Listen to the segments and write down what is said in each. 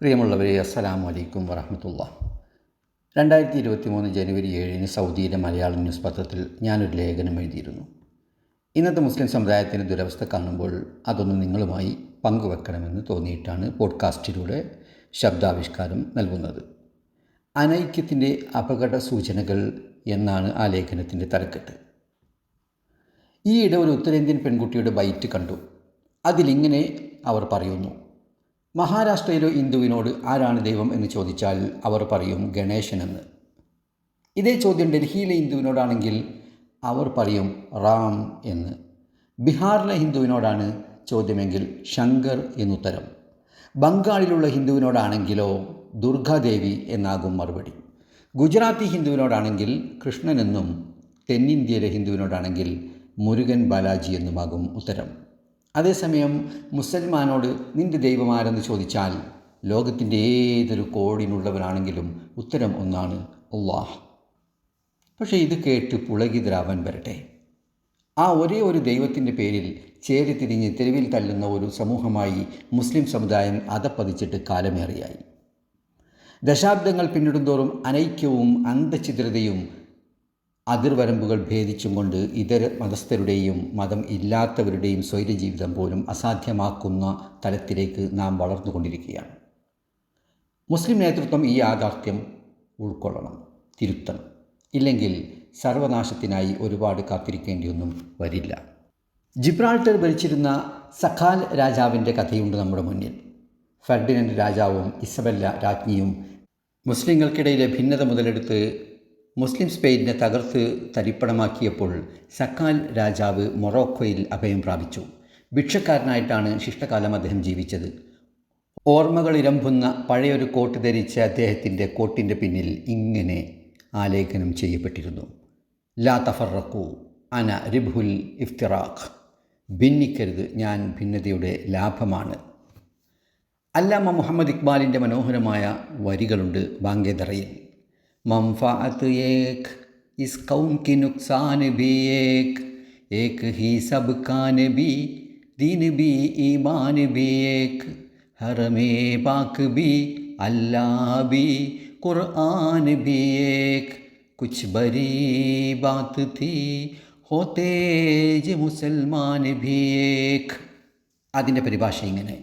പ്രിയമുള്ളവരെ അസ്സലാമു അലൈക്കും വറഹമത്തുള്ള രണ്ടായിരത്തി ഇരുപത്തി മൂന്ന് ജനുവരി ഏഴിന് സൗദിയിലെ മലയാളം ന്യൂസ് പത്രത്തിൽ ഞാനൊരു ലേഖനം എഴുതിയിരുന്നു. ഇന്നത്തെ മുസ്ലിം സമുദായത്തിന്റെ ദുരവസ്ഥ കാണുമ്പോൾ അതൊന്ന് നിങ്ങളുമായി പങ്കുവെക്കണമെന്ന് തോന്നിയിട്ടാണ് പോഡ്കാസ്റ്റിലൂടെ ശബ്ദാവിഷ്കാരം നൽകുന്നത്. അനൈക്യത്തിന്റെ അപകട സൂചനകൾ എന്നാണ് ആ ലേഖനത്തിന്റെ തലക്കെട്ട്. ഈയിടെ ഒരു ഉത്തരേന്ത്യൻ പെൺകുട്ടിയുടെ ബൈറ്റ് കണ്ടു. അതിലിങ്ങനെ അവർ പറയുന്നു മഹാരാഷ്ട്രയിലെ ഹിന്ദുവിനോട് ആരാണ് ദൈവം എന്ന് ചോദിച്ചാൽ അവർ പറയും ഗണേശൻ എന്ന് ഇതേ ചോദ്യം ഡൽഹിയിലെ ഹിന്ദുവിനോടാണെങ്കിൽ അവർ പറയും റാം എന്ന്. ബീഹാറിലെ ഹിന്ദുവിനോടാണ് ചോദ്യമെങ്കിൽ ശങ്കർ എന്നുത്തരം. ബംഗാളിലുള്ള ഹിന്ദുവിനോടാണെങ്കിലോ ദുർഗാദേവി എന്നാകും മറുപടി. ഗുജറാത്തി ഹിന്ദുവിനോടാണെങ്കിൽ കൃഷ്ണനെന്നും തെന്നിന്ത്യയിലെ ഹിന്ദുവിനോടാണെങ്കിൽ മുരുകൻ ബാലാജി എന്നുമാകും ഉത്തരം. അതേസമയം മുസൽമാനോട് നിന്റെ ദൈവമാരെന്ന് ചോദിച്ചാൽ ലോകത്തിന്റെ ഏതൊരു കോടിനുള്ളവരാണെങ്കിലും ഉത്തരം ഒന്നാണ് അള്ളാഹ്. പക്ഷേ ഇത് കേട്ട് പുളകിതരാവൻ വരട്ടെ. ആ ഒരേ ഒരു ദൈവത്തിന്റെ പേരിൽ ചേരിതിരിഞ്ഞ് തെരുവിൽ തല്ലുന്ന ഒരു സമൂഹമായി മുസ്ലിം സമുദായം അതപ്പതിച്ചിട്ട് കാലമേറിയായി. ദശാബ്ദങ്ങൾ പിന്നിടുന്തോറും അനൈക്യവും അന്തഛിദ്രതയും അതിർവരമ്പുകൾ ഭേദിച്ചും കൊണ്ട് ഇതര മതസ്ഥരുടെയും മതം ഇല്ലാത്തവരുടെയും സ്വൈര്യജീവിതം പോലും അസാധ്യമാക്കുന്ന തലത്തിലേക്ക് നാം വളർന്നുകൊണ്ടിരിക്കുകയാണ്. മുസ്ലിം നേതൃത്വം ഈ യാഥാർത്ഥ്യം ഉൾക്കൊള്ളണം തിരുത്തണം. ഇല്ലെങ്കിൽ സർവനാശത്തിനായി ഒരുപാട് കാത്തിരിക്കേണ്ടിയൊന്നും വരില്ല. ജിബ്രാൾട്ടർ ഭരിച്ചിരുന്ന സഖാൽ രാജാവിന്റെ കഥയുണ്ട് നമ്മുടെ മുന്നിൽ. ഫെർഡിനൻഡ് രാജാവും ഇസബല്ല രാജ്ഞിയും മുസ്ലിങ്ങൾക്കിടയിലെ ഭിന്നത മുതലെടുത്ത് മുസ്ലിം സ്പെയിനെ തകർത്ത് തരിപ്പണമാക്കിയപ്പോൾ സക്കാൽ രാജാവ് മൊറോക്കോയിൽ അഭയം പ്രാപിച്ചു. ഭിക്ഷക്കാരനായിട്ടാണ് ശിഷ്ടകാലം അദ്ദേഹം ജീവിച്ചത്. ഓർമ്മകൾ ഇരമ്പുന്ന പഴയൊരു കോട്ട് ധരിച്ച അദ്ദേഹത്തിന്റെ കോട്ടിന്റെ പിന്നിൽ ഇങ്ങനെ ആലേഖനം ചെയ്യപ്പെട്ടിരുന്നു. ലാ തഫറക്കു അന റിബുൽ ഇഫ്തിറാഖ്. ഭിന്നിക്കരുത് ഞാൻ ഭിന്നതയുടെ ലാഭമാണ്. അല്ലാമ മുഹമ്മദ് ഇക്ബാലിന്റെ മനോഹരമായ വരികളുണ്ട് ബാങ്കേതറയിൽ. मंफात एक इस कौम की नुकसान भी एक एक ही सब कान भी दीन भी ईमान भी एक हरम पाक भी अल्लाह भी कुरान भी एक कुछ बड़ी बात थी होते ज മുസൽമാൻ भी एक അതിൻ്റെ പരിഭാഷ ഇങ്ങനെ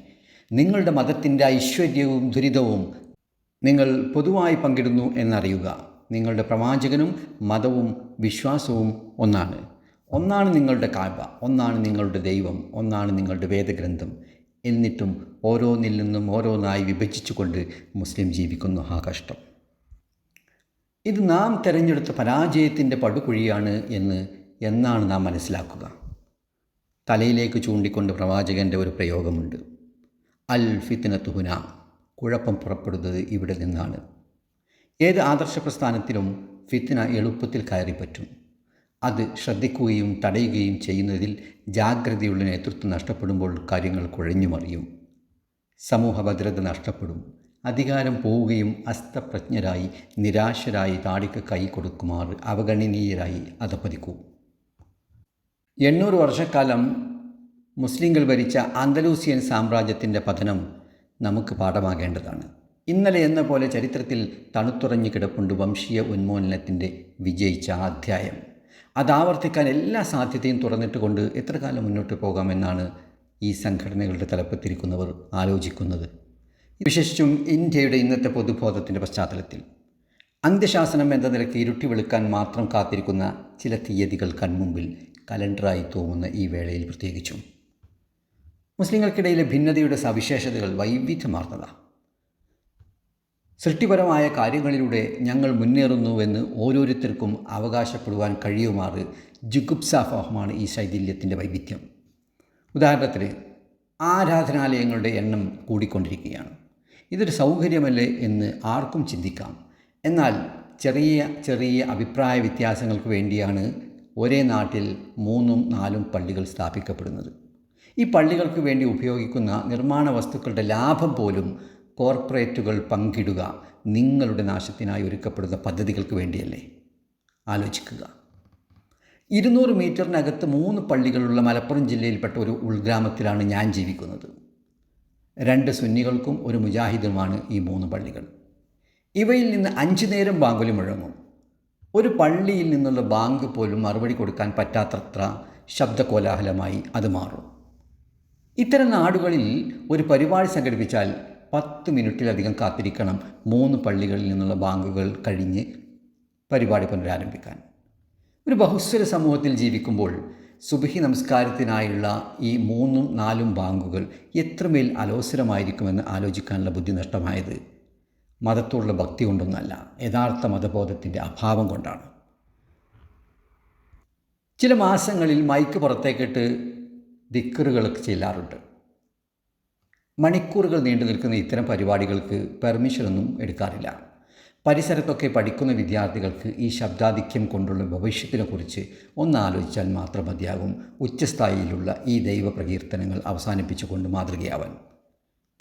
നിങ്ങളുടെ മതത്തിൻ്റെ ഐശ്വര്യവും ദുരിതവും നിങ്ങൾ പൊതുവായി പങ്കിടുന്നു എന്നറിയുക. നിങ്ങളുടെ പ്രവാചകനും മതവും വിശ്വാസവും ഒന്നാണ്. ഒന്നാണ് നിങ്ങളുടെ കാഴ്വ ഒന്നാണ് നിങ്ങളുടെ ദൈവം ഒന്നാണ് നിങ്ങളുടെ വേദഗ്രന്ഥം. എന്നിട്ടും ഓരോന്നിൽ നിന്നും ഓരോന്നായി വിഭജിച്ചുകൊണ്ട് മുസ്ലിം ജീവിക്കുന്നു ആ കഷ്ടം ഇത് നാം തിരഞ്ഞെടുത്ത പരാജയത്തിന്റെ പടുകുഴിയാണ് എന്ന് എന്നാണ് നാം മനസ്സിലാക്കുക. തലയിലേക്ക് ചൂണ്ടിക്കൊണ്ട് പ്രവാചകന്റെ ഒരു പ്രയോഗമുണ്ട്. അൽ ഫിത്തിനത്തുഹുന കുഴപ്പം പുറപ്പെടുന്നത് ഇവിടെ നിന്നാണ്. ഏത് ആദർശ പ്രസ്ഥാനത്തിലും ഫിത്തിന എളുപ്പത്തിൽ കയറിപ്പറ്റും അത് ശ്രദ്ധിക്കുകയും തടയുകയും ചെയ്യുന്നതിൽ ജാഗ്രതയുള്ള നേതൃത്വം നഷ്ടപ്പെടുമ്പോൾ കാര്യങ്ങൾ കുഴഞ്ഞുമറിയും സമൂഹ ഭദ്രത നഷ്ടപ്പെടും. അധികാരം പോവുകയും അസ്തപ്രജ്ഞരായി നിരാശരായി താടിക്ക് കൈ കൊടുക്കുമാർ അവഗണനീയരായി അതപതിക്കൂ എണ്ണൂറ് വർഷക്കാലം മുസ്ലിങ്ങൾ ഭരിച്ച അന്തലൂസിയൻ സാമ്രാജ്യത്തിന്റെ പതനം നമുക്ക് പാഠമാകേണ്ടതാണ്. ഇന്നലെ എന്ന പോലെ ചരിത്രത്തിൽ തണുത്തുറഞ്ഞു കിടപ്പുണ്ട് വംശീയ ഉന്മൂലനത്തിന്റെ വിജയിച്ച അധ്യായം. അത് ആവർത്തിക്കാൻ എല്ലാ സാധ്യതയും തുറന്നിട്ടുകൊണ്ട് എത്ര കാലം മുന്നോട്ട് പോകാമെന്നാണ് ഈ സംഘടനകളുടെ തലപ്പത്തിരിക്കുന്നവർ ആലോചിക്കുന്നത്. വിശേഷിച്ചും ഇന്ത്യയുടെ ഇന്നത്തെ പൊതുബോധത്തിന്റെ പശ്ചാത്തലത്തിൽ. അന്ത്യശാസനം എന്ന നിലയ്ക്ക് ഇരുട്ടി വെളുക്കാൻ മാത്രം കാത്തിരിക്കുന്ന ചില തീയതികൾ കൺമുമ്പിൽ കലണ്ടറായി തോന്നുന്ന ഈ വേളയിൽ പ്രത്യേകിച്ചും. മുസ്ലിങ്ങൾക്കിടയിലെ ഭിന്നതയുടെ സവിശേഷതകൾ വൈവിധ്യമാർന്നതാണ് സൃഷ്ടിപരമായ കാര്യങ്ങളിലൂടെ ഞങ്ങൾ മുന്നേറുന്നുവെന്ന് ഓരോരുത്തർക്കും അവകാശപ്പെടുവാൻ കഴിയുമാറ് ജുഗുപ്സാഫാഹമാണ് ഈ ശൈഥില്യത്തിന്റെ വൈവിധ്യം. ഉദാഹരണത്തിന് ആരാധനാലയങ്ങളുടെ എണ്ണം കൂടിക്കൊണ്ടിരിക്കുകയാണ്. ഇതൊരു സൗകര്യമല്ലേ എന്ന് ആർക്കും ചിന്തിക്കാം. എന്നാൽ ചെറിയ ചെറിയ അഭിപ്രായ വ്യത്യാസങ്ങൾക്ക് വേണ്ടിയാണ് ഒരേ നാട്ടിൽ മൂന്നും നാലും പള്ളികൾ സ്ഥാപിക്കപ്പെടുന്നത്. ഈ പള്ളികൾക്ക് വേണ്ടി ഉപയോഗിക്കുന്ന നിർമ്മാണ വസ്തുക്കളുടെ ലാഭം പോലും കോർപ്പറേറ്റുകൾ പങ്കിടുക നിങ്ങളുടെ നാശത്തിനായി ഒരുക്കപ്പെടുന്ന പദ്ധതികൾക്ക് വേണ്ടിയല്ലേ? ആലോചിക്കുക. ഇരുന്നൂറ് മീറ്ററിനകത്ത് മൂന്ന് പള്ളികളുള്ള മലപ്പുറം ജില്ലയിൽപ്പെട്ട ഒരു ഉൾഗ്രാമത്തിലാണ് ഞാൻ ജീവിക്കുന്നത്. രണ്ട് സുന്നികൾക്കും ഒരു മുജാഹിദുമാണ് ഈ മൂന്ന് പള്ളികൾ. ഇവയിൽ നിന്ന് അഞ്ചു നേരം ബാങ്കുലി മുഴങ്ങും. ഒരു പള്ളിയിൽ നിന്നുള്ള ബാങ്ക് പോലും മറുപടി കൊടുക്കാൻ പറ്റാത്തത്ര ശബ്ദകോലാഹലമായി അത് മാറും. ഇത്തരം നാടുകളിൽ ഒരു പരിപാടി സംഘടിപ്പിച്ചാൽ പത്ത് മിനിറ്റിലധികം കാത്തിരിക്കണം മൂന്ന് പള്ളികളിൽ നിന്നുള്ള ബാങ്കുകൾ കഴിഞ്ഞ് പരിപാടി പുനരാരംഭിക്കാൻ. ഒരു ബഹുസ്വര സമൂഹത്തിൽ ജീവിക്കുമ്പോൾ സുബഹി നമസ്കാരത്തിനായുള്ള ഈ മൂന്നും നാലും ബാങ്കുകൾ എത്രമേൽ അലോസരമായിരിക്കുമെന്ന് ആലോചിക്കാനുള്ള ബുദ്ധി നഷ്ടമായത് മതത്തോടുള്ള ഭക്തി കൊണ്ടൊന്നല്ല യഥാർത്ഥ മതബോധത്തിന്റെ അഭാവം കൊണ്ടാണ്. ചില മാസങ്ങളിൽ മൈക്ക് പുറത്തേക്കിട്ട് ദിക്കറുകളൊക്കെ ചെല്ലാറുണ്ട്. മണിക്കൂറുകൾ നീണ്ടു നിൽക്കുന്ന ഇത്തരം പരിപാടികൾക്ക് പെർമിഷനൊന്നും എടുക്കാറില്ല. പരിസരത്തൊക്കെ പഠിക്കുന്ന വിദ്യാർത്ഥികൾക്ക് ഈ ശബ്ദാധിക്യം കൊണ്ടുള്ള ഭവിഷ്യത്തിനെക്കുറിച്ച് ഒന്നാലോചിച്ചാൽ മാത്രം മതിയാകും ഉച്ചസ്ഥായിയിലുള്ള ഈ ദൈവ പ്രകീർത്തനങ്ങൾ അവസാനിപ്പിച്ചുകൊണ്ട് മാതൃകയാവാൻ.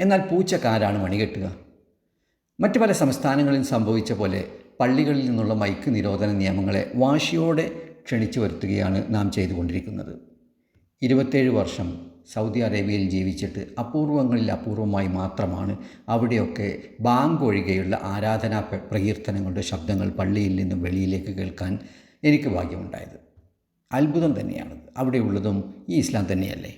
എന്നാൽ പൂച്ചക്കാരാണ് മണികെട്ടുക. മറ്റു പല സംസ്ഥാനങ്ങളിൽ സംഭവിച്ച പോലെ പള്ളികളിൽ നിന്നുള്ള മൈക്ക് നിരോധന നിയമങ്ങളെ വാശിയോടെ ക്ഷണിച്ചു വരുത്തുകയാണ് നാം ചെയ്തുകൊണ്ടിരിക്കുന്നത്. ഇരുപത്തേഴ് വർഷം സൗദി അറേബ്യയിൽ ജീവിച്ചിട്ട് അപൂർവങ്ങളിൽ അപൂർവമായി മാത്രമാണ് അവിടെയൊക്കെ ബാങ്ക് ഒഴികെയുള്ള ആരാധനാ പ്ര- പ്രകീർത്തനങ്ങളുടെ ശബ്ദങ്ങൾ പള്ളിയിൽ നിന്നും വെളിയിലേക്ക് കേൾക്കാൻ എനിക്ക് ഭാഗ്യമുണ്ടായത്. അത്ഭുതം തന്നെയാണ് അവിടെയുള്ളതും ഈ ഇസ്ലാം തന്നെയല്ലേ?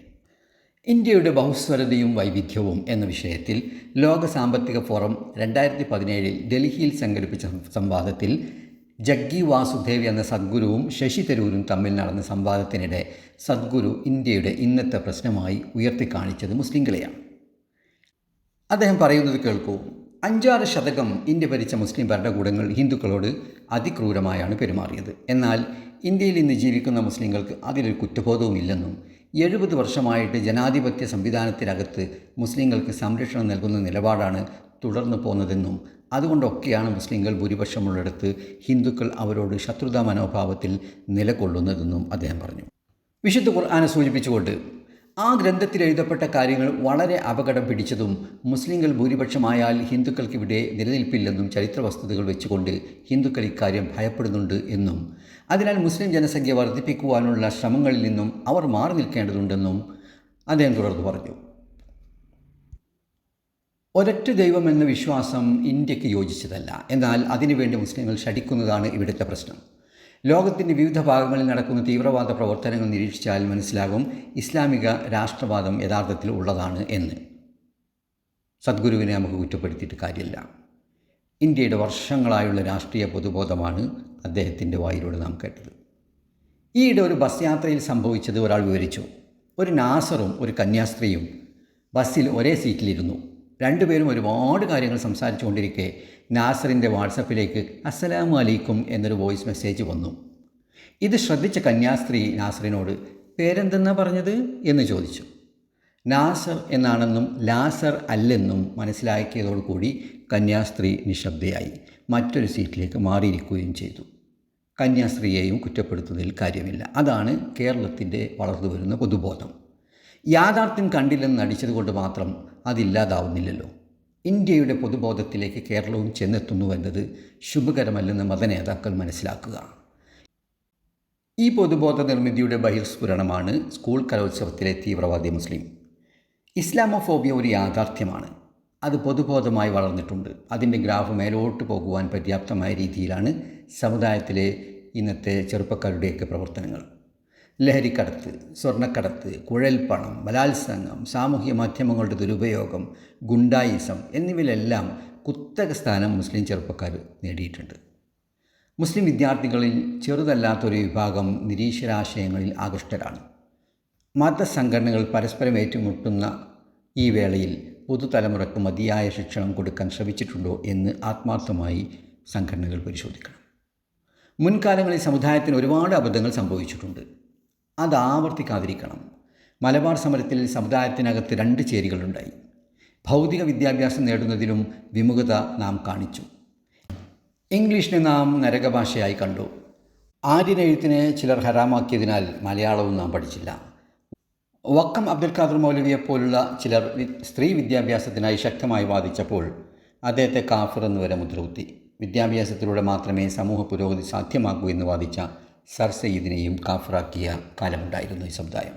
ഇന്ത്യയുടെ ബഹുസ്വരതയും വൈവിധ്യവും എന്ന വിഷയത്തിൽ ലോക സാമ്പത്തിക ഫോറം രണ്ടായിരത്തി പതിനേഴിൽ ഡൽഹിയിൽ സംഘടിപ്പിച്ച സംവാദത്തിൽ ജഗ്ഗി വാസുദേവ് എന്ന സദ്ഗുരുവും ശശി തരൂരും തമ്മിൽ നടന്ന സംവാദത്തിനിടെ സദ്ഗുരു ഇന്ത്യയുടെ ഇന്നത്തെ പ്രശ്നമായി ഉയർത്തിക്കാണിച്ചത് മുസ്ലിങ്ങളെയാണ് അദ്ദേഹം പറയുന്നത് കേൾക്കൂ. അഞ്ചാറ് ശതകം ഇന്ത്യ ഭരിച്ച മുസ്ലിം ഭരണകൂടങ്ങൾ ഹിന്ദുക്കളോട് അതിക്രൂരമായാണ് പെരുമാറിയത്. എന്നാൽ ഇന്ത്യയിൽ ഇന്ന് ജീവിക്കുന്ന മുസ്ലിങ്ങൾക്ക് അതിലൊരു കുറ്റബോധവും ഇല്ലെന്നും എഴുപത് വർഷമായിട്ട് ജനാധിപത്യ സംവിധാനത്തിനകത്ത് മുസ്ലിങ്ങൾക്ക് സംരക്ഷണം നൽകുന്ന നിലപാടാണ് തുടർന്നു പോന്നതെന്നും അതുകൊണ്ടൊക്കെയാണ് മുസ്ലിങ്ങൾ ഭൂരിപക്ഷമുള്ളിടത്ത് ഹിന്ദുക്കൾ അവരോട് ശത്രുതാ മനോഭാവത്തിൽ നിലകൊള്ളുന്നതെന്നും അദ്ദേഹം പറഞ്ഞു. വിശുദ്ധ ഖുർആാനെ സൂചിപ്പിച്ചുകൊണ്ട് ആ ഗ്രന്ഥത്തിൽ എഴുതപ്പെട്ട കാര്യങ്ങൾ വളരെ അപകടം പിടിച്ചതും മുസ്ലിങ്ങൾ ഭൂരിപക്ഷമായാൽ ഹിന്ദുക്കൾക്കിവിടെ നിലനിൽപ്പില്ലെന്നും ചരിത്ര വസ്തുതകൾ വെച്ചുകൊണ്ട് ഹിന്ദുക്കൾ ഇക്കാര്യം ഭയപ്പെടുന്നുണ്ട് എന്നും അതിനാൽ മുസ്ലിം ജനസംഖ്യ വർദ്ധിപ്പിക്കുവാനുള്ള ശ്രമങ്ങളിൽ നിന്നും അവർ മാറി നിൽക്കേണ്ടതുണ്ടെന്നും അദ്ദേഹം തുടർന്ന് പറഞ്ഞു. ഒരൊറ്റ ദൈവമെന്ന വിശ്വാസം ഇന്ത്യയ്ക്ക് യോജിച്ചതല്ല. എന്നാൽ അതിനുവേണ്ടി മുസ്ലിങ്ങൾ ഷടിക്കുന്നതാണ് ഇവിടുത്തെ പ്രശ്നം. ലോകത്തിന്റെ വിവിധ ഭാഗങ്ങളിൽ നടക്കുന്ന തീവ്രവാദ പ്രവർത്തനങ്ങൾ നിരീക്ഷിച്ചാൽ മനസ്സിലാകും ഇസ്ലാമിക രാഷ്ട്രവാദം യഥാർത്ഥത്തിൽ ഉള്ളതാണ് എന്ന്. സദ്ഗുരുവിനെ നമുക്ക് കുറ്റപ്പെടുത്തിയിട്ട് കാര്യമില്ല. ഇന്ത്യയുടെ വർഷങ്ങളായുള്ള രാഷ്ട്രീയ പൊതുബോധമാണ് അദ്ദേഹത്തിന്റെ വായിലൂടെ നാം കേട്ടത്. ഈയിടെ ഒരു ബസ് യാത്രയിൽ സംഭവിച്ചത് ഒരാൾ വിവരിച്ചു. ഒരു നാസറും ഒരു കന്യാസ്ത്രീയും ബസ്സിൽ ഒരേ സീറ്റിലിരുന്നു. രണ്ടുപേരും ഒരുപാട് കാര്യങ്ങൾ സംസാരിച്ചു കൊണ്ടിരിക്കെ നാസറിന്റെ വാട്സപ്പിലേക്ക് അസ്സലാമു അലൈക്കും എന്നൊരു വോയിസ് മെസ്സേജ് വന്നു. ഇത് ശ്രദ്ധിച്ച കന്യാസ്ത്രീ നാസറിനോട് പേരെന്തെന്നാ പറഞ്ഞത്? എന്ന് ചോദിച്ചു. നാസർ എന്നാണെന്നും ലാസർ അല്ലെന്നും മനസ്സിലാക്കിയതോടുകൂടി കന്യാസ്ത്രീ നിശബ്ദയായി മറ്റൊരു സീറ്റിലേക്ക് മാറിയിരിക്കുകയും ചെയ്തു. കന്യാസ്ത്രീയെയും കുറ്റപ്പെടുത്തുന്നതിൽ കാര്യമില്ല. അതാണ് കേരളത്തിന്റെ വളർന്നു വരുന്ന പൊതുബോധം. യാഥാർത്ഥ്യം കണ്ടില്ലെന്ന് നടിച്ചതുകൊണ്ട് മാത്രം അതില്ലാതാവുന്നില്ലല്ലോ. ഇന്ത്യയുടെ പൊതുബോധത്തിലേക്ക് കേരളവും ചെന്നെത്തുന്നുവെന്നത് ശുഭകരമല്ലെന്ന് മതനേതാക്കൾ മനസ്സിലാക്കുക. ഈ പൊതുബോധ നിർമ്മിതിയുടെ ബഹിർസ്ഫുരണമാണ് സ്കൂൾ കലോത്സവത്തിലെ തീവ്രവാദി മുസ്ലിം. ഇസ്ലാമോഫോബിയ ഒരു യാഥാർത്ഥ്യമാണ്. അത് പൊതുബോധമായി വളർന്നിട്ടുണ്ട്. അതിന്റെ ഗ്രാഫ് മേലോട്ട് പോകുവാൻ പര്യാപ്തമായ രീതിയിലാണ് സമുദായത്തിലെ ഇന്നത്തെ ചെറുപ്പക്കാരുടെയൊക്കെ പ്രവർത്തനങ്ങൾ. ലഹരിക്കടത്ത് സ്വർണക്കടത്ത് കുഴൽപ്പണം ബലാത്സംഗം സാമൂഹ്യ മാധ്യമങ്ങളുടെ ദുരുപയോഗം ഗുണ്ടായിസം എന്നിവയിലെല്ലാം കുത്തക സ്ഥാനം മുസ്ലിം ചെറുപ്പക്കാർ നേടിയിട്ടുണ്ട്. മുസ്ലിം വിദ്യാർത്ഥികളിൽ ചെറുതല്ലാത്തൊരു വിഭാഗം നിരീശ്വരാശയങ്ങളിൽ ആകൃഷ്ടരാണ്. മതസംഘടനകൾ പരസ്പരം ഏറ്റുമുട്ടുന്ന ഈ വേളയിൽ പുതുതലമുറയ്ക്ക് മതിയായ ശിക്ഷണം കൊടുക്കാൻ ശ്രമിച്ചിട്ടുണ്ടോ എന്ന് ആത്മാർത്ഥമായി സംഘടനകൾ പരിശോധിക്കണം. മുൻകാലങ്ങളിൽ സമുദായത്തിന് ഒരുപാട് അബദ്ധങ്ങൾ സംഭവിച്ചിട്ടുണ്ട്. അത് ആവർത്തിക്കാതിരിക്കണം. മലബാർ സമരത്തിൽ സമുദായത്തിനകത്ത് രണ്ട് ചേരികളുണ്ടായി. ഭൗതിക വിദ്യാഭ്യാസം നേടുന്നതിലും വിമുഖത നാം കാണിച്ചു. ഇംഗ്ലീഷിനെ നാം നരകഭാഷയായി കണ്ടു. ആര്യനെഴുത്തിനെ ചിലർ ഹരാമാക്കിയതിനാൽ മലയാളവും നാം പഠിച്ചില്ല. വക്കം അബ്ദുൽ ഖാദർ മൗലവിയെപ്പോലുള്ള ചിലർ സ്ത്രീ വിദ്യാഭ്യാസത്തിനായി ശക്തമായി വാദിച്ചപ്പോൾ അദ്ദേഹത്തെ കാഫർ എന്ന് വരെ മുദ്രകുത്തി. വിദ്യാഭ്യാസത്തിലൂടെ മാത്രമേ സമൂഹ പുരോഗതി സാധ്യമാകൂ എന്ന് വാദിച്ച സർ സയ്യിദിനെയും കാഫറാക്കിയ കാലമുണ്ടായിരുന്നു ഈ സമുദായം.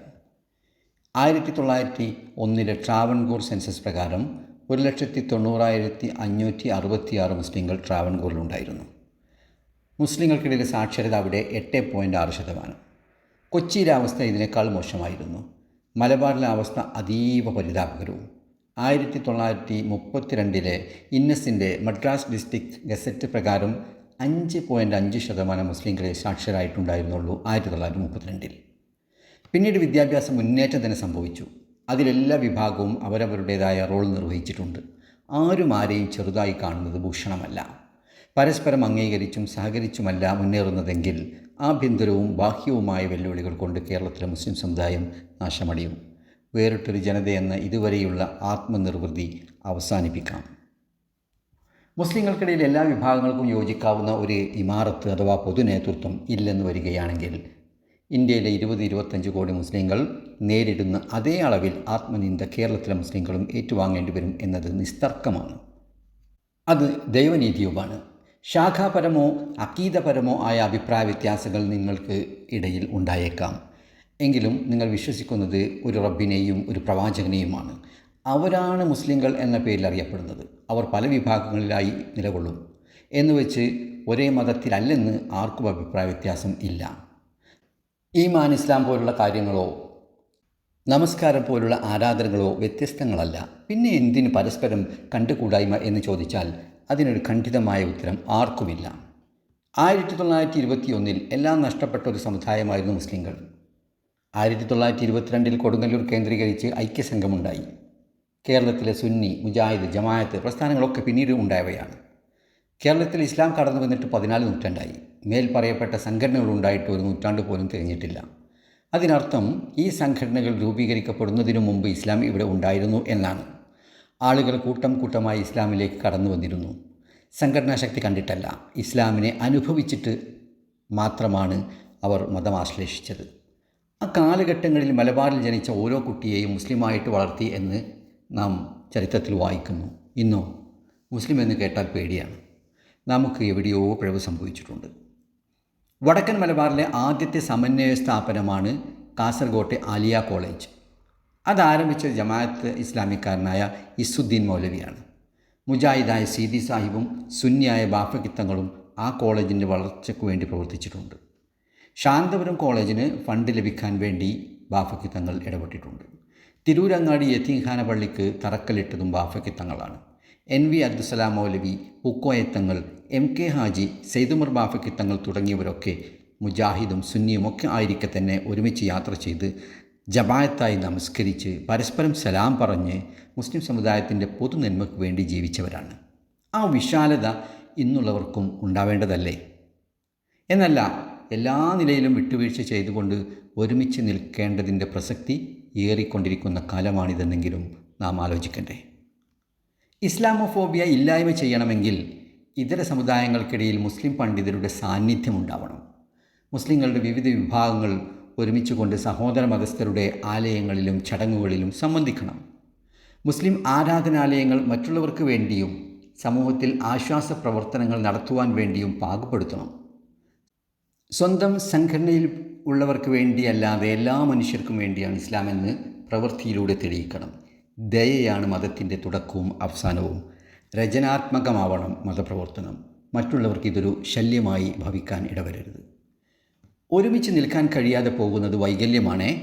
ആയിരത്തി തൊള്ളായിരത്തി ഒന്നിലെ ട്രാവൻകൂർ സെൻസസ് പ്രകാരം ഒരു ലക്ഷത്തി തൊണ്ണൂറായിരത്തി അഞ്ഞൂറ്റി അറുപത്തിയാറ് മുസ്ലിങ്ങൾ ട്രാവൻകൂറിലുണ്ടായിരുന്നു മുസ്ലിങ്ങൾക്കിടയിലെ സാക്ഷരത അവിടെ എട്ട് പോയിന്റ് ആറ് ശതമാനം. കൊച്ചിയിലെ അവസ്ഥ ഇതിനേക്കാൾ മോശമായിരുന്നു. മലബാറിലെ അവസ്ഥ അതീവ പരിതാപകരവും. ആയിരത്തി തൊള്ളായിരത്തി മുപ്പത്തിരണ്ടിലെ ഇന്നസിന്റെ മദ്രാസ് ഡിസ്ട്രിക്ട് ഗസറ്റ് പ്രകാരം അഞ്ച് പോയിന്റ് അഞ്ച് ശതമാനം മുസ്ലിങ്ങളെ സാക്ഷരായിട്ടുണ്ടായിരുന്നുള്ളൂ ആയിരത്തി തൊള്ളായിരത്തി മുപ്പത്തിരണ്ടിൽ പിന്നീട് വിദ്യാഭ്യാസ മുന്നേറ്റം തന്നെ സംഭവിച്ചു. അതിലെല്ലാ വിഭാഗവും അവരവരുടേതായ റോൾ നിർവഹിച്ചിട്ടുണ്ട്. ആരും ആരെയും ചെറുതായി കാണുന്നത് ഭൂഷണമല്ല. പരസ്പരം അംഗീകരിച്ചും സഹകരിച്ചുമല്ല മുന്നേറുന്നതെങ്കിൽ ആഭ്യന്തരവും ബാഹ്യവുമായ വെല്ലുവിളികൾ കൊണ്ട് കേരളത്തിലെ മുസ്ലിം സമുദായം നാശമടിയും. വേറിട്ടൊരു ജനതയെന്ന ഇതുവരെയുള്ള ആത്മനിർവൃതി അവസാനിപ്പിക്കാം. മുസ്ലിങ്ങൾക്കിടയിൽ എല്ലാ വിഭാഗങ്ങൾക്കും യോജിക്കാവുന്ന ഒരു ഇമാറത്ത് അഥവാ പൊതുനേതൃത്വം ഇല്ലെന്ന് വരികയാണെങ്കിൽ ഇന്ത്യയിലെ ഇരുപത് ഇരുപത്തഞ്ച് കോടി മുസ്ലിങ്ങൾ നേരിടുന്ന അതേ അളവിൽ ആത്മനിന്ദ കേരളത്തിലെ മുസ്ലിങ്ങളും ഏറ്റുവാങ്ങേണ്ടി വരും എന്നത് നിസ്തർക്കമാണ്. അത് ദൈവനീതിയുമാണ്. ശാഖാപരമോ അക്കീതപരമോ ആയ അഭിപ്രായ വ്യത്യാസങ്ങൾ നിങ്ങൾക്ക് ഇടയിൽ ഉണ്ടായേക്കാം. എങ്കിലും നിങ്ങൾ വിശ്വസിക്കുന്നത് ഒരു റബ്ബിനെയും ഒരു പ്രവാചകനെയുമാണ്. അവരാണ് മുസ്ലിങ്ങൾ എന്ന പേരിൽ അറിയപ്പെടുന്നത് അവർ പല വിഭാഗങ്ങളിലായി നിലകൊള്ളും. എന്ന് വെച്ച് ഒരേ മതത്തിലല്ലെന്ന് ആർക്കും അഭിപ്രായ വ്യത്യാസം ഇല്ല. ഈമാൻ ഇസ്ലാം പോലുള്ള കാര്യങ്ങളോ നമസ്കാരം പോലുള്ള ആരാധനകളോ വ്യത്യസ്തങ്ങളല്ല. പിന്നെ എന്തിന് പരസ്പരം കണ്ടുകൂടായ്മ എന്ന് ചോദിച്ചാൽ അതിനൊരു ഖണ്ഡിതമായ ഉത്തരം ആർക്കുമില്ല. ആയിരത്തി തൊള്ളായിരത്തി ഇരുപത്തി ഒന്നിൽ എല്ലാം നഷ്ടപ്പെട്ട ഒരു സമുദായമായിരുന്നു മുസ്ലിങ്ങൾ. ആയിരത്തി തൊള്ളായിരത്തി ഇരുപത്തിരണ്ടിൽ കൊടുങ്ങല്ലൂർ കേന്ദ്രീകരിച്ച് ഐക്യസംഘമുണ്ടായി. കേരളത്തിലെ സുന്നി മുജാഹിദ് ജമായത്ത് പ്രസ്ഥാനങ്ങളൊക്കെ പിന്നീട് ഉണ്ടായവയാണ്. കേരളത്തിൽ ഇസ്ലാം കടന്നു വന്നിട്ട് പതിനാല് നൂറ്റാണ്ടായി. മേൽ പറയപ്പെട്ട സംഘടനകൾ ഉണ്ടായിട്ട് ഒരു നൂറ്റാണ്ട് പോലും തികഞ്ഞിട്ടില്ല അതിനർത്ഥം ഈ സംഘടനകൾ രൂപീകരിക്കപ്പെടുന്നതിനു മുമ്പ് ഇസ്ലാം ഇവിടെ ഉണ്ടായിരുന്നു എന്നാണ്. ആളുകൾ കൂട്ടം കൂട്ടമായി ഇസ്ലാമിലേക്ക് കടന്നു വന്നിരുന്നു. സംഘടനാ ശക്തി കണ്ടിട്ടല്ല. ഇസ്ലാമിനെ അനുഭവിച്ചിട്ട് മാത്രമാണ് അവർ മതം ആശ്ലേഷിച്ചത്. ആ കാലഘട്ടങ്ങളിൽ മലബാറിൽ ജനിച്ച ഓരോ കുട്ടിയെയും മുസ്ലിമായിട്ട് വളർത്തി എന്ന് നാം ചരിത്രത്തിൽ വായിക്കുന്നു. ഇന്നോ മുസ്ലിം എന്ന് കേട്ടാൽ പേടിയാണ്. നമുക്ക് എവിടെയോ പിഴവ് സംഭവിച്ചിട്ടുണ്ട്. വടക്കൻ മലബാറിലെ ആദ്യത്തെ സമന്വയ സ്ഥാപനമാണ് കാസർഗോട്ടെ ആലിയ കോളേജ്. അതാരംഭിച്ച ജമാഅത്ത് ഇസ്ലാമിക്കാരനായ ഇസുദ്ദീൻ മൗലവിയാണ്. മുജാഹിദായ സീതി സാഹിബും സുന്നിയായ ബാഫകിത്തങ്ങളും ആ കോളേജിന്റെ വളർച്ചയ്ക്ക് വേണ്ടി പ്രവർത്തിച്ചിട്ടുണ്ട്. ശാന്തപുരം കോളേജിന് ഫണ്ട് ലഭിക്കാൻ വേണ്ടി ബാഫക്കിത്തങ്ങൾ ഇടപെട്ടിട്ടുണ്ട്. തിരൂരങ്ങാടി യത്തീംഖാന പള്ളിക്ക് തറക്കല്ലിട്ടതും ബാഫക്കിത്തങ്ങളാണ് N V Abdussalam Maulavi Pookoya Thangal M K Haji Seythumar Thangal തുടങ്ങിയവരൊക്കെ മുജാഹിദും സുന്നിയും ഒക്കെ ആയിരിക്കെ തന്നെ ഒരുമിച്ച് യാത്ര ചെയ്ത് ജമായത്തായി നമസ്കരിച്ച് പരസ്പരം സലാം പറഞ്ഞ് മുസ്ലിം സമുദായത്തിന്റെ പൊതുനന്മയ്ക്ക് വേണ്ടി ജീവിച്ചവരാണ്. ആ വിശാലത ഇന്നുള്ളവർക്കും ഉണ്ടാവേണ്ടതല്ലേ? എന്നല്ല എല്ലാ നിലയിലും വിട്ടുവീഴ്ച ചെയ്തുകൊണ്ട് ഒരുമിച്ച് നിൽക്കേണ്ടതിന്റെ പ്രസക്തി ഏറിക്കൊണ്ടിരിക്കുന്ന കാലമാണിതെന്നെങ്കിലും നാം ആലോചിക്കണ്ടേ. ഇസ്ലാമോഫോബിയ ഇല്ലായ്മ ചെയ്യണമെങ്കിൽ ഇതര സമുദായങ്ങൾക്കിടയിൽ മുസ്ലിം പണ്ഡിതരുടെ സാന്നിധ്യം ഉണ്ടാവണം മുസ്ലിങ്ങളുടെ വിവിധ വിഭാഗങ്ങൾ ഒരുമിച്ച് കൊണ്ട് സഹോദര മതസ്ഥരുടെ ആലയങ്ങളിലും ചടങ്ങുകളിലും സംബന്ധിക്കണം. മുസ്ലിം ആരാധനാലയങ്ങൾ മറ്റുള്ളവർക്ക് വേണ്ടിയും സമൂഹത്തിൽ ആശ്വാസ പ്രവർത്തനങ്ങൾ നടത്തുവാൻ വേണ്ടിയും പാകപ്പെടുത്തണം സ്വന്തം സംഘടനയിൽ ഉള്ളവർക്ക് വേണ്ടിയല്ലാതെ എല്ലാ മനുഷ്യർക്കും വേണ്ടിയാണ് ഇസ്ലാം എന്ന് പ്രവൃത്തിയിലൂടെ തെളിയിക്കണം. ദയയാണ് മതത്തിന്റെ തുടക്കവും അവസാനവും. രചനാത്മകമാവണം മതപ്രവർത്തനം. മറ്റുള്ളവർക്ക് ഇതൊരു ശല്യമായി ഭവിക്കാൻ ഇടവരരുത്. ഒരുമിച്ച് നിൽക്കാൻ കഴിയാതെ പോകുന്നത് വൈകല്യമാണ്.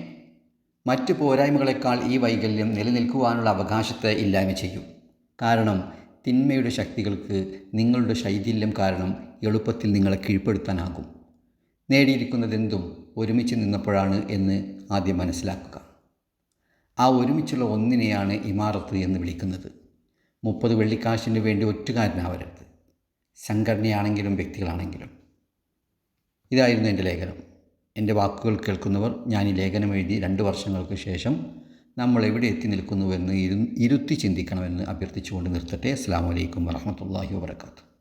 മറ്റ് പോരായ്മകളെക്കാൾ ഈ വൈകല്യം നിലനിൽക്കുവാനുള്ള അവകാശത്തെ ഇല്ലായ്മ ചെയ്യും. കാരണം തിന്മയുടെ ശക്തികൾക്ക് നിങ്ങളുടെ ശൈഥില്യം കാരണം എളുപ്പത്തിൽ നിങ്ങളെ കീഴ്പ്പെടുത്താനാകും. നേടിയിരിക്കുന്നതെന്തും ഒരുമിച്ച് നിന്നപ്പോഴാണ് എന്ന് ആദ്യം മനസ്സിലാക്കുക. ആ ഒരുമിച്ചുള്ള ഒന്നിനെയാണ് ഇമാറത്ത് എന്ന് വിളിക്കുന്നത്. മുപ്പത് വെള്ളിക്കാശിന് വേണ്ടി ഒറ്റുകാരനാവരുത്. സംഘടനയാണെങ്കിലും വ്യക്തികളാണെങ്കിലും. ഇതായിരുന്നു എന്റെ ലേഖനം. എന്റെ വാക്കുകൾ കേൾക്കുന്നവർ ഞാൻ ഈ ലേഖനം എഴുതി രണ്ട് വർഷങ്ങൾക്ക് ശേഷം നമ്മൾ എവിടെ എത്തി നിൽക്കുന്നുവെന്ന് ഇരു ഇരുത്തി ചിന്തിക്കണമെന്ന് അഭ്യർത്ഥിച്ചുകൊണ്ട് നിർത്തട്ടെ. അസ്സാം വലൈക്കും വരഹമത്തല്ലാഹി വാബർക്കാത്തു